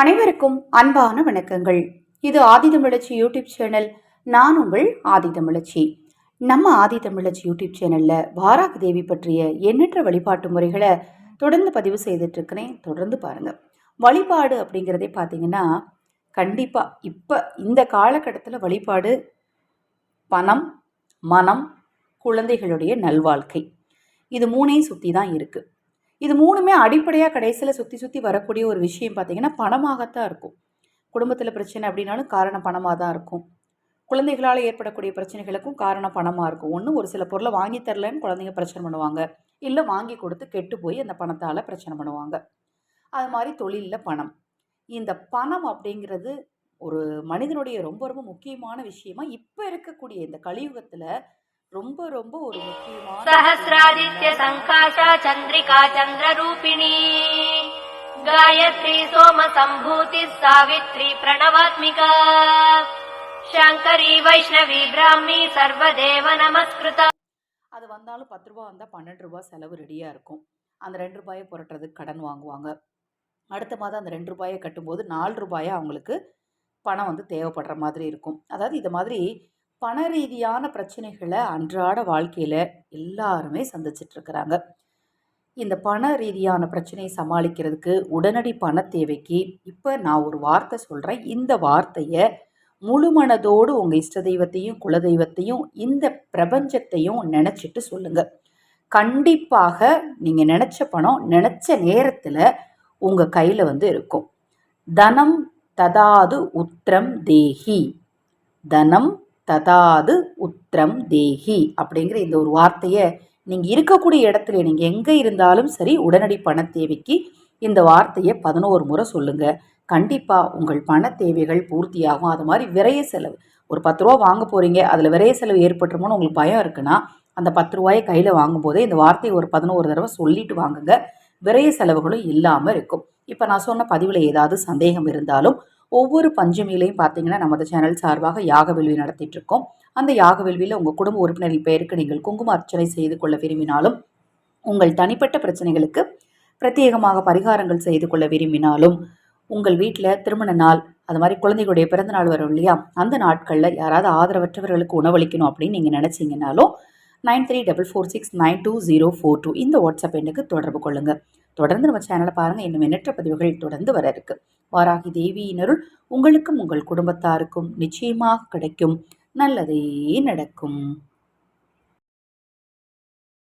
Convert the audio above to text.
அனைவருக்கும் அன்பான வணக்கங்கள். இது ஆதிதமிழச்சி யூடியூப் சேனல். நான் உங்கள் ஆதிதமிழச்சி நம்ம ஆதிதமிழச்சி யூடியூப் சேனலில் வாராகி தேவி பற்றிய எண்ணற்ற வழிபாட்டு முறைகளை தொடர்ந்து பதிவு செய்துட்ருக்கிறேன். தொடர்ந்து பாருங்கள் வழிபாடு அப்படிங்கிறதே பார்த்தீங்கன்னா கண்டிப்பாக இப்போ இந்த காலகட்டத்தில் வழிபாடு பணம் மனம் குழந்தைகளுடைய நல்வாழ்க்கை. இது மூணையும் சுற்றி தான் இருக்குது இது மூணுமே அடிப்படையாக கடைசியில் சுற்றி சுற்றி வரக்கூடிய ஒரு விஷயம் பார்த்தீங்கன்னா பணமாகத்தான் இருக்கும். குடும்பத்தில் பிரச்சனை அப்படின்னாலும் காரணம் பணமாக தான் இருக்கும். குழந்தைகளால் ஏற்படக்கூடிய பிரச்சனைகளுக்கும் காரணம் பணமாக இருக்கும். ஒன்று ஒரு சில பொருளை வாங்கி தரலன்னு குழந்தைங்க பிரச்சனை பண்ணுவாங்க. இல்லை வாங்கி கொடுத்து கெட்டு போய் அந்த பணத்தால் பிரச்சனை பண்ணுவாங்க. அது மாதிரி தொழிலில் பணம். இந்த பணம் அப்படிங்கிறது ஒரு மனிதனுடைய ரொம்ப ரொம்ப முக்கியமான விஷயமா இப்போ இருக்கக்கூடிய இந்த கலியுகத்தில் ரொம்ப ரொம்ப ஒரு முக்கியமான சஹசிராதித்ய சங்காஷா சந்திரிகா சந்திர சந்திரரூபிணி. காயத்ரி சோம சம்பூதி சாவித்ரி பிரணவாத்மிகா. சங்கரி வைஷ்ணவி பிராமி சர்வதேவ நமஸ்கிருதா. அது வந்தாலும் பத்து ரூபா வந்தால் பன்னெண்டு ரூபா செலவு ரெடியாக இருக்கும். அந்த ரெண்டு ரூபாயை புரட்டுறதுக்கு கடன் வாங்குவாங்க. அடுத்த மாதம் அந்த ரெண்டு ரூபாயை கட்டும்போது நாலு ரூபாயை அவங்களுக்கு பணம் வந்து தேவைப்படுற மாதிரி இருக்கும். அதாவது இது மாதிரி பண ரீதியான பிரச்சனைகளை அன்றாட வாழ்க்கையில் எல்லாருமே சந்திச்சிட்ருக்கிறாங்க இந்த பண ரீதியான பிரச்சனையை சமாளிக்கிறதுக்கு உடனடி பண தேவைக்கு இப்போ நான் ஒரு வார்த்தை சொல்கிறேன் இந்த வார்த்தையை முழு மனதோடு உங்கள் இஷ்ட தெய்வத்தையும் குலதெய்வத்தையும் இந்த பிரபஞ்சத்தையும் நினச்சிட்டு சொல்லுங்கள் கண்டிப்பாக நீங்கள் நினச்ச பணம் நினச்ச நேரத்தில் உங்கள் கையில் வந்து இருக்கும். தனம் ததாது உத்திரம் தேகி. தனம் ததாது உத்திரம் தேஹி அப்படிங்கிற இந்த ஒரு வார்த்தையை நீங்கள் இருக்கக்கூடிய இடத்துல நீங்கள் எங்கே இருந்தாலும் சரி உடனடி பண தேவைக்கு இந்த வார்த்தையை பதினோரு முறை சொல்லுங்கள் கண்டிப்பாக உங்கள் பண தேவைகள் பூர்த்தியாகும். அது மாதிரி விரைய செலவு. ஒரு பத்து ரூபா வாங்க போகிறீங்க அதில் விரைய செலவு ஏற்பட்டுருமோன்னு உங்களுக்கு பயம் இருக்குன்னா அந்த பத்து ரூபாயை கையில் வாங்கும்போதே இந்த வார்த்தையை ஒரு பதினோரு தடவை சொல்லிட்டு வாங்குங்க. விரைய செலவுகளும் இல்லாமல் இருக்கும். இப்போ நான் சொன்ன பதிவில் ஏதாவது சந்தேகம் இருந்தாலும் ஒவ்வொரு பஞ்சமியிலையும் பார்த்தீங்கன்னா நமது சேனல் சார்பாக யாக வேள்வி நடத்திட்டு இருக்கோம். அந்த யாக வேள்வியில் உங்கள் குடும்ப உறுப்பினரின் பெயருக்கு நீங்கள் குங்கும அர்ச்சனை செய்து கொள்ள விரும்பினாலும் உங்கள் தனிப்பட்ட பிரச்சனைகளுக்கு பிரத்யேகமாக பரிகாரங்கள் செய்து கொள்ள விரும்பினாலும் உங்கள் வீட்டில் திருமண நாள் அது மாதிரி குழந்தைகளுடைய பிறந்த நாள் வரும் இல்லையா? அந்த நாட்களில் யாராவது ஆதரவற்றவர்களுக்கு உணவளிக்கணும் அப்படின்னு நீங்கள் நினச்சிங்கனாலும் nine three double four six nine two zero four two இந்த வாட்ஸ்அப் எண்ணுக்கு தொடர்பு கொள்ளுங்கள் தொடர்ந்து நம்ம சேனலை பாருங்கள் இன்னும் எண்ணற்ற பதிவுகள் தொடர்ந்து வர இருக்கு. வாராகி தேவியினருள் உங்களுக்கும் உங்கள் குடும்பத்தாருக்கும் நிச்சயமாக கிடைக்கும். நல்லதே நடக்கும்.